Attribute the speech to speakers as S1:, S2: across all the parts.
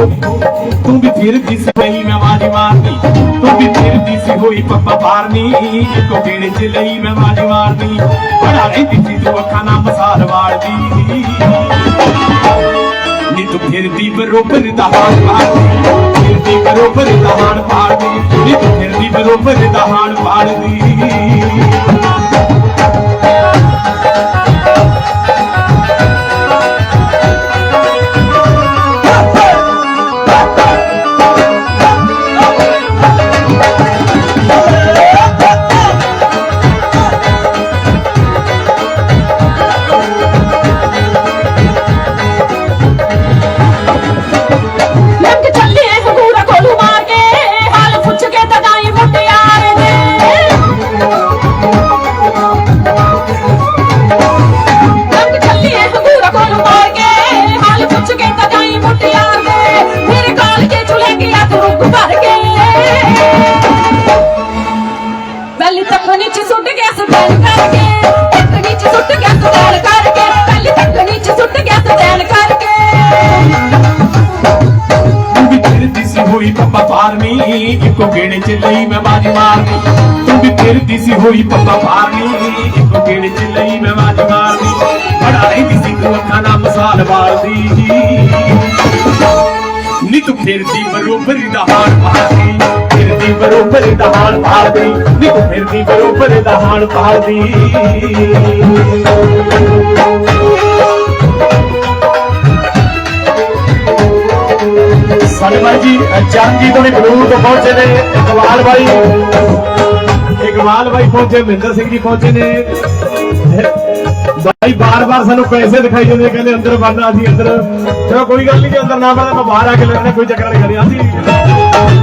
S1: ਹੋਈ ਤੂੰ ਵੀ ਫਿਰਦੀ ਸੀ ਪਈ ਮੈਂ ਆਵਾਜ਼ ਮਾਰਨੀ, ਤੂੰ ਵੀ ਫਿਰਦੀ ਸੀ ਹੋਈ ਪੱਪਾ ਮਾਰਨੀ ਇੱਕੋ ਗੇੜੇ ਚ ਲਈ ਮੈਂ ਆਵਾਜ਼ ਮਾਰਨੀ, ਬੜਾ ਰਹਿੰਦੀ ਸੀ ਤੂੰ ਅੱਖਾਂ ਨਾਲ ਮਸਾਲ ਵਾਲਦੀ। ਨੀ ਤੂੰ ਫਿਰਦੀ ਬਰੋਬਰ ਦਾ ਹਾਲ ਪਾੜਦੀ ਫਿਰਦੀ ਬਰੋਬਰ ਦਾ ਹਾਲ ਪਾੜਦੀ ਨੀ ਤੂੰ ਫਿਰਦੀ ਬਰੋਬਰ ਦਾ ਹਾਲ ਪਾੜਦੀ ਹੋਈ ਪੱਪਾ ਪਾਰਨੀ ਇੱਕੋ ਗੇੜੇ ਚ ਲਈ ਮੈਂ ਆਵਾਜ਼ ਮਾਰਨੀ। ਤੂੰ ਵੀ ਫਿਰਦੀ ਸੀ ਹੋਈ ਪੱਪਾ ਪਾਰਨੀ ਇੱਕੋ ਗੇੜੇ ਚ ਲਈ ਮੈਂ ਆਵਾਜ਼ ਮਾਰਨੀ। ਬੜਾ ਰਹਿੰਦੀ ਸੀ ਤੂੰ ਅੱਖਾਂ ਨਾਲ ਮਸਾਲ ਵਾਲਦੀ। ਨੀ ਤੂੰ ਫਿਰਦੀ ਬਰੋਬਰ ਦਾ ਹਾਲ ਪਾਲਦੀ। ਫਿਰਦੀ ਬਰੋਬਰ ਦਾ ਹਾਲ ਪਾਲਦੀ। ਨੀ ਤੂੰ ਫਿਰਦੀ ਬਰੋਬਰ ਦਾ ਹਾਲ ਪਾਲਦੀ।
S2: ਸਾਡੇ ਬਾਈ ਜੀ, ਚਰਨਜੀਤ ਹੋਣੀ ਬਲੂਰ ਤੋਂ ਪਹੁੰਚੇ ਨੇ, ਇਕਬਾਲ ਬਾਈ। ਇਕਬਾਲ ਬਾਈ ਪਹੁੰਚੇ, ਮਹਿੰਦਰ ਸਿੰਘ ਜੀ ਪਹੁੰਚੇ ਨੇ। ਬਾਈ, ਬਾਰ-ਬਾਰ ਸਾਨੂੰ ਪੈਸੇ ਦਿਖਾਈ ਜਾਂਦੇ ਕਹਿੰਦੇ ਅੰਦਰ ਵੜਨਾ ਅਸੀਂ ਅੰਦਰ। ਚਲੋ, ਕੋਈ ਗੱਲ ਨਹੀਂ, ਜੇ ਅੰਦਰ ਨਾ ਵੜਨਾ ਮੈਂ ਬਾਹਰ ਆ ਕੇ ਲੈਣਾ ਕੋਈ ਚੱਕਰ ਨਹੀਂ ਕਰੀ ਅਸੀਂ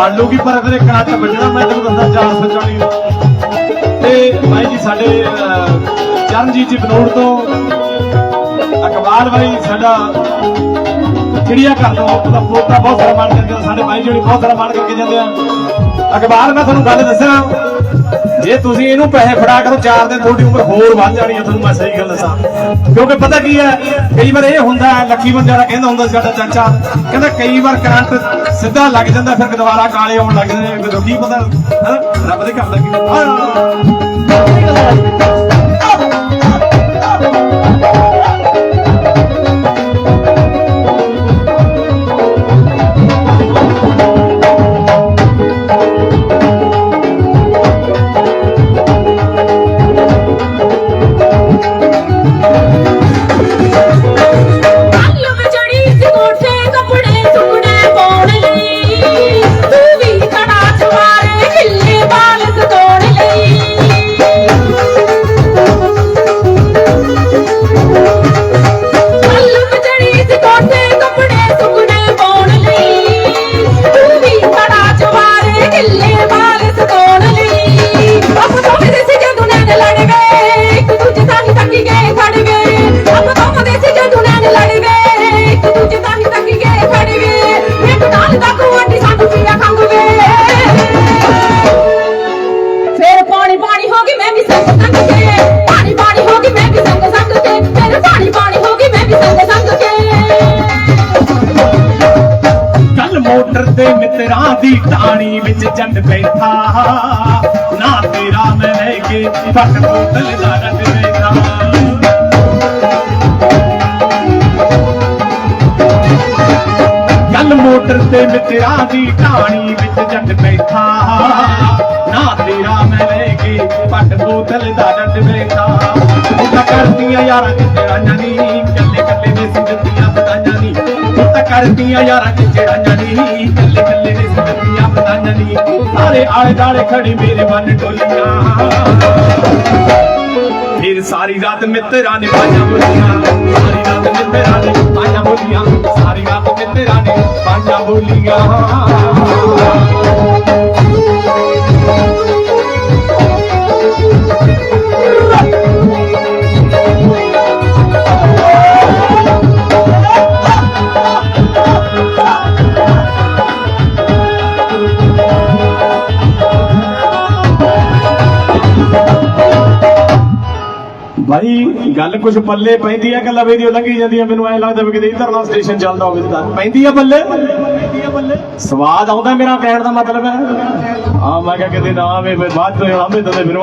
S2: ਪੈਸੇ ਤਾਂ ਲੂਗੀ ਪਰ ਤੇਰੇ ਕੱਟ ਵੱਜਣਾ ਮੈਂ ਤੈਨੂੰ ਦੱਸਾਂ 440 ਤੇ ਬਾਈ ਜੀ, ਸਾਡੇ ਚਰਨਜੀਤ ਜੀ ਬਨੋੜ ਤੋਂ ਅਕਬਾਲ ਬਾਈ ਸਾਡਾ ਚਿੜੀਆ ਘਰ ਤੋਂ ਆਪਣਾ ਪੋਤਾ ਬਹੁਤ ਸਾਰਾ ਮਾਣ ਕਰਕੇ ਸਾਡੇ ਬਾਈ ਜਿਹੜੀ ਬਹੁਤ ਸਾਰਾ ਮਾਣ ਕਰਕੇ ਜਾਂਦੇ ਆ। ਅਕਬਾਲ, ਮੈਂ ਤੁਹਾਨੂੰ ਗੱਲ ਦੱਸਾਂ ਜੇ ਤੁਸੀਂ ਇਹਨੂੰ ਪੈਸੇ ਫੜਾ ਕਰੋ ਚਾਰ ਦਿਨ ਤੁਹਾਡੀ ਉਮਰ ਹੋਰ ਵੱਧ ਜਾਣੀ ਹੈ ਤੁਹਾਨੂੰ ਮੈਂ ਸਹੀ ਗੱਲ ਦੱਸਾਂ ਕਿਉਂਕਿ ਪਤਾ ਕੀ ਹੈ ਕਈ ਵਾਰ ਇਹ ਹੁੰਦਾ ਹੈ, ਲੱਖੀ ਬੰਦੇ ਵਾਲਾ ਕਹਿੰਦਾ ਹੁੰਦਾ ਸੀ ਸਾਡਾ ਚਾਚਾ ਕਹਿੰਦਾ ਕਈ ਵਾਰ ਕਰੰਟ ਸਿੱਧਾ ਲੱਗ ਜਾਂਦਾ ਫਿਰ ਦੁਬਾਰਾ ਕਾਲੇ ਆਉਣ ਲੱਗ ਜਾਂਦੇ ਨੇ ਕੀ ਪਤਾ ਹੈਂ? ਰੱਬ ਦੇ ਘਰ ਦਾ ਕੀ
S3: ਕੱਲ
S1: ਮਿੱਤਰਾਂ ਦੀ ਟਾਣੀ ਵਿੱਚ ਜੰਡ ਬੈਠਾ। ਨਾ ਫਟ ਬੋਤਲ ਦਾ ਰੰਗ ਵੇਖਾਂ। ਗੱਲ ਮੋਟਰ ਤੇ ਮਿੱਤਰਾਂ ਦੀ ਕਹਾਣੀ ਵਿੱਚ ਜੱਟ ਬੈਠਾ। ਨਾ ਤੇਰਾ ਮੈਂ ਲੈ ਕੇ ਪੱਟ ਬੋਤਲ ਦਾ ਡੱਡ ਬੈਠਾ ਤਾਂ ਕਰਦੀਆਂ ਯਾਰਾਂ ਚ ਚੜਾਈਆਂ ਕਰਦੀਆਂ ਯਾਰਾਂ ਚ ਚੜਾਈਆਂ ਕੱਲੇ ਕੱਲੇ ਨੇ ਸਿੰਗਤੀਆਂ ਬਤਾਈਆਂ ਸਾਰੇ ਆਲੇ ਦਾਲੇ ਖੜੀ ਮੇਰੇ ਮਨ ਡੋਲੀਆਂ। ਫਿਰ ਸਾਰੀ ਰਾਤ ਮਿੱਤਰਾਂ ਨੇ ਪਾਈਆਂ ਬੋਲੀਆਂ ਗੱਲ ਕੁਝ ਪੱਲੇ ਪੈਂਦੀ ਆ ਕਿ ਲਵੇ ਦੀ ਲੰਘੀ ਜਾਂਦੀ ਆ ਮੈਨੂੰ ਐ ਲੱਗਦਾ ਵੀ ਕਿਤੇ ਇਧਰ ਨਾਲ ਸਟੇਸ਼ਨ ਚੱਲਦਾ ਹੋਵੇ ਤਾਂ। ਪੈਂਦੀ ਆ ਪੱਲੇ? ਸਵਾਦ ਆਉਂਦਾ ਮੇਰਾ ਕਹਿਣ ਦਾ ਮਤਲਬ ਹੈ। ਹਾਂ, ਮੈਂ ਕਿਹਾ ਕਿਤੇ ਨਾ ਆਵੇ ਵੀ ਬਾਅਦ ਤੋਂ ਆਵੇ ਤਾਂ ਫਿਰ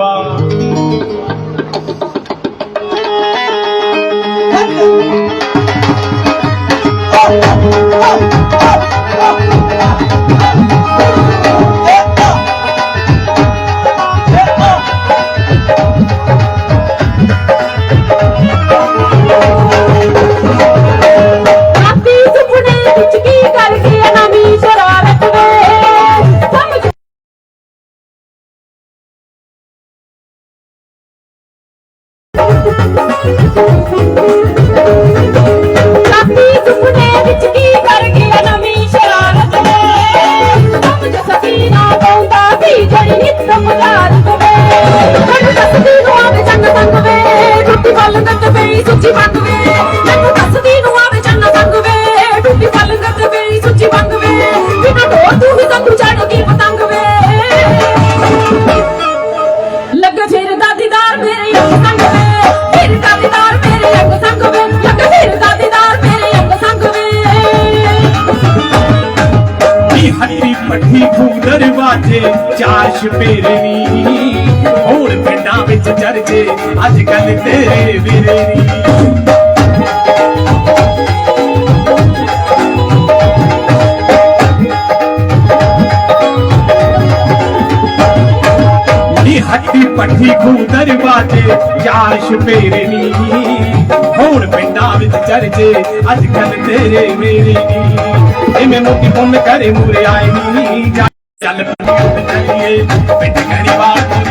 S1: ਹੱਟੀ ਖੂਬ ਦਰਵਾਜੇ ਚਾਸ਼ ਪੇਰਨੀ ਹੁਣ ਪਿੰਡਾਂ ਵਿੱਚ ਚਰਚੇ ਅੱਜ ਕੱਲ ਤੇਰੇ ਵੀਰੇ ਨੀ। ਨੀ ਪੱਠੀ ਘੂਮ ਦਰਵਾਜੇ ਚਾਸ਼ ਪੇਰਨੀ ਹੁਣ ਪਿੰਡਾਂ ਵਿੱਚ ਚਰਚੇ ਅੱਜ ਕੱਲ ਤੇਰੇ ਮੇਰੀ ਨੀ। ਐਵੇਂ ਮੋਤੀ ਪੁੰਨ ਕਰੇ ਮੂਰੇ ਆਏ ਨੀ? ਚੱਲ ਪਿੰਡ ਚੱਲੀਏ ਪਿੰਡ ਕਣੀ ਵਾਰ